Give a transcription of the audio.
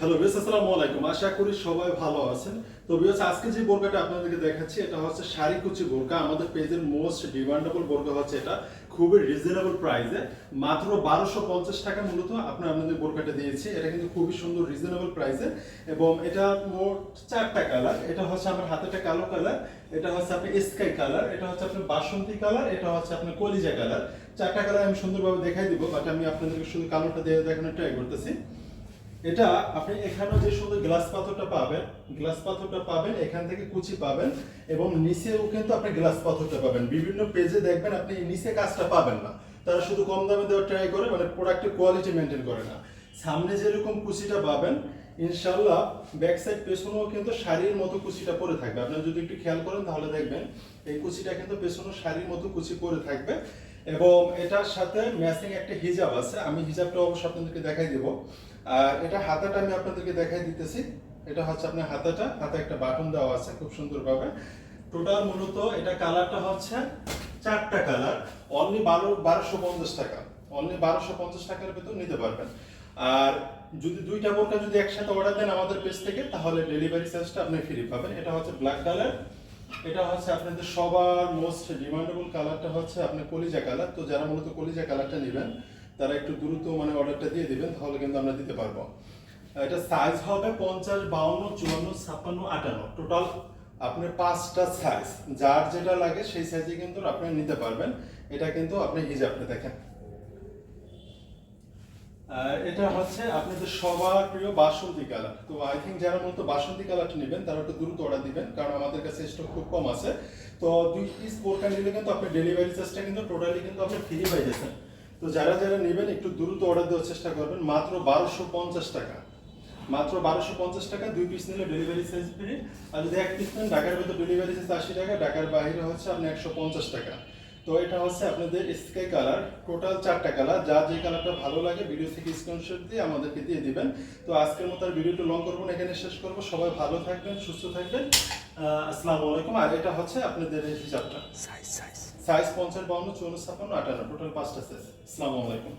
Hello base আসসালামু আলাইকুম। আশা করি সবাই ভালো আছেন। তো বিয়স আজকে যে বোরকাটা আপনাদেরকে দেখাচ্ছি, এটা হচ্ছে শাড়ি বোরকা। আমাদের পেজের মোস্ট ডিমান্ডেবল বোরকা হচ্ছে এটা। খুবই রিজনেবল প্রাইসে। মাত্র বারোশো পঞ্চাশ টাকা মূলত আপনার আপনাদের বোরকাটা দিয়েছি। এটা কিন্তু খুবই সুন্দর, রিজনেবল প্রাইসে। এবং এটা মোট চারটা কালার। এটা হচ্ছে আমার হাতেটা কালো কালার, এটা হচ্ছে আপনার স্কাই কালার, এটা হচ্ছে আপনার বাসন্তী কালার, এটা হচ্ছে আপনার কলিজা কালার। চারটা কালার আমি সুন্দরভাবে দেখাই দিব, বাট আমি আপনাদেরকে শুধু কালোটা দিয়ে দেখানোর ট্রাই করতেছি। এটা আপনি এখানেও যে সুন্দর গ্লাস পাথরটা পাবেন গ্লাস পাথরটা পাবেন, এখান থেকে কুচি পাবেন এবং নিচেও কিন্তু আপনি গ্লাস পাথরটা পাবেন। বিভিন্ন পেজে দেখবেন আপনি নিচে কাজটা পাবেন না। তারা শুধু কম দামে দেওয়ার ট্রাই করে মানে প্রোডাক্টের কোয়ালিটি মেনটেন করে না। সামনে যেরকম কুচিটা পাবেন ইনশাল্লাহ ব্যাক সাইড পেছনেও কিন্তু শাড়ির মতো কুচিটা পরে থাকবে। আপনারা যদি একটু খেয়াল করেন তাহলে দেখবেন, এই কুচিটা কিন্তু পেছনে শাড়ির মতো কুচি পরে থাকবে। এবং এটার সাথে ম্যাচিং একটা হিজাব আছে। আমি হিজাবটা অবশ্য আপনাদেরকে দেখাই দেবো। আর এটা হাতাটা আমি আপনাদেরকে দেখাই দিতেছি। এটা হচ্ছে আপনার হাতাটা। হাতে একটা বাটন দেওয়া আছে খুব সুন্দরভাবে। টোটাল মূলত এটা কালারটা হচ্ছে চারটা কালার অনলি বারো বারোশো পঞ্চাশ টাকা। অনলি বারোশো পঞ্চাশ টাকার ভেতর নিতে পারবেন। আর যদি দুইটা বোরকা যদি একসাথে অর্ডার দেন আমাদের পেজ থেকে, তাহলে ডেলিভারি চার্জটা আপনি ফ্রি পাবেন। এটা হচ্ছে ব্ল্যাক কালার এটা হচ্ছে আপনাদের সবার মোস্ট ডিমান্ডেবল কালারটা হচ্ছে আপনার কলিজা কালার তো যারা মূলত কলিজা কালারটা নেবেন, তারা একটু দ্রুত মানে অর্ডারটা দিয়ে দিবেন, তাহলে কিন্তু আমরা দিতে পারব। এটা সাইজ হবে পঞ্চাশ, বাউন্ন, চুয়ান্ন, ছাপ্পান্ন, আটান্ন। টোটাল আপনার পাঁচটা সাইজ যার যেটা লাগে সেই সাইজে কিন্তু আপনি নিতে পারবেন। এটা কিন্তু আপনি হিজাবটা দেখেন। এটা হচ্ছে আপনাদের সবার প্রিয় বাসন্তী কালার। তো আই থিঙ্ক যারা মূলত বাসন্তী কালারটা নেবেন, তারা একটু দ্রুত অর্ডার দিবেন, কারণ আমাদের কাছে স্টক খুব কম আছে। তো দুই পিস বোরকা নিলে কিন্তু আপনি ডেলিভারি চার্জটা কিন্তু টোটালি কিন্তু আপনি ফ্রি পাই যাচ্ছেন। তো যারা যারা নেবেন, একটু দ্রুত অর্ডার দেওয়ার চেষ্টা করবেন, মাত্র বারোশো পঞ্চাশ টাকা। মাত্র বারোশো পঞ্চাশ টাকা, দুই পিস নিলে ডেলিভারি চার্জ ফ্রি আর যদি এক পিস নেন, ঢাকার ভিতর ডেলিভারি চার্জ আশি টাকা, ঢাকার বাইরে হচ্ছে আপনি একশো পঞ্চাশ টাকা। তো এটা হচ্ছে আপনাদের স্কাই কালার টোটাল চারটা কালার যা যে কালারটা ভালো লাগে ভিডিও থেকে স্ক্রিনশট দিয়ে আমাদেরকে দিয়ে দিবেন। তো আজকের মতো আর ভিডিওটা লং করব না এখানে শেষ করব। সবাই ভালো থাকবেন সুস্থ থাকবেন। আসসালামু আলাইকুম। আর এটা হচ্ছে আপনাদের হিসাবটা। সাইজ সাইজ সাইজ পঞ্চাশ বাউন্ন চৌন্ন ছাপ্পান্ন আটান্ন টোটাল পাঁচটা সাইজ আসসালামু আলাইকুম।